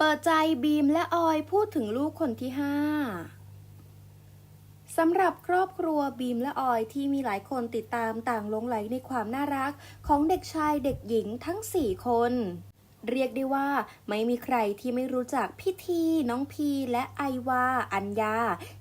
เปิดใจบีมและออยพูดถึงลูกคนที่ 5สำหรับครอบครัวบีมและออยที่มีหลายคนติดตามต่างหลงไหลในความน่ารักของเด็กชายเด็กหญิงทั้ง 4 คน เรียกได้ว่าไม่มีใครที่ไม่รู้จักพี่ทีน้องพีและไอวาอัญญา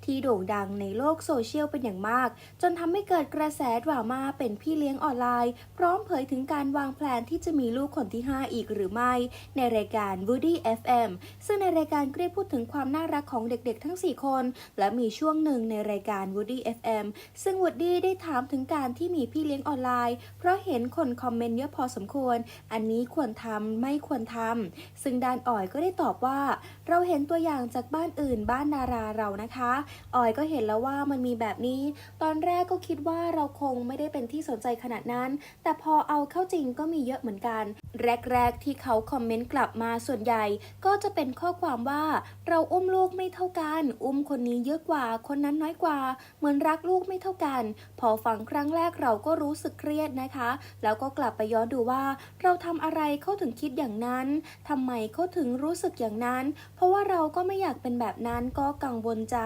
ที่โด่งดังในโลกโซเชียลเป็นอย่างมาก จนทำให้เกิดกระแสดราม่าเป็นพี่เลี้ยงออนไลน์ พร้อมเผยถึงการวางแผนที่จะมีลูกคนที่ 5 อีกหรือไม่ ในรายการ Woody FM ซึ่งในรายการก็ได้พูดถึงความน่ารักของเด็กๆ ทั้ง 4 คน และมีช่วงหนึ่งในรายการ Woody FM ซึ่ง Woody ได้ถามถึงการที่มีพี่เลี้ยงออนไลน์ เพราะเห็นคนคอมเมนต์เยอะพอสมควร อันนี้ควรทำไม่ควรทำซึ่งดานออยก็ได้ตอบว่า เราเห็นตัวอย่างจากบ้านอื่นบ้านดาราเรานะคะออยก็เห็นแล้วว่ามันมีแบบนี้ ตอนแรกก็คิดว่าเราคงไม่ได้เป็นที่สนใจขนาดนั้น แต่พอเอาเข้าจริงก็มีเยอะเหมือนกัน แรกๆที่เขาคอมเมนต์กลับมาส่วนใหญ่ ก็จะเป็นข้อความว่า เราอุ้มลูกไม่เท่ากัน อุ้มคนนี้เยอะกว่า คนนั้นน้อยกว่า เหมือนรักลูกไม่เท่ากัน พอฟังครั้งแรกเราก็รู้สึกเครียดนะคะ แล้วก็กลับไปย้อนดูว่า เราทำอะไรเขาถึงคิดอย่างนั้นทำไมเขาถึงรู้สึกอย่างนั้น เพราะว่าเราก็ไม่อยากเป็นแบบนั้นก็กังวลใจ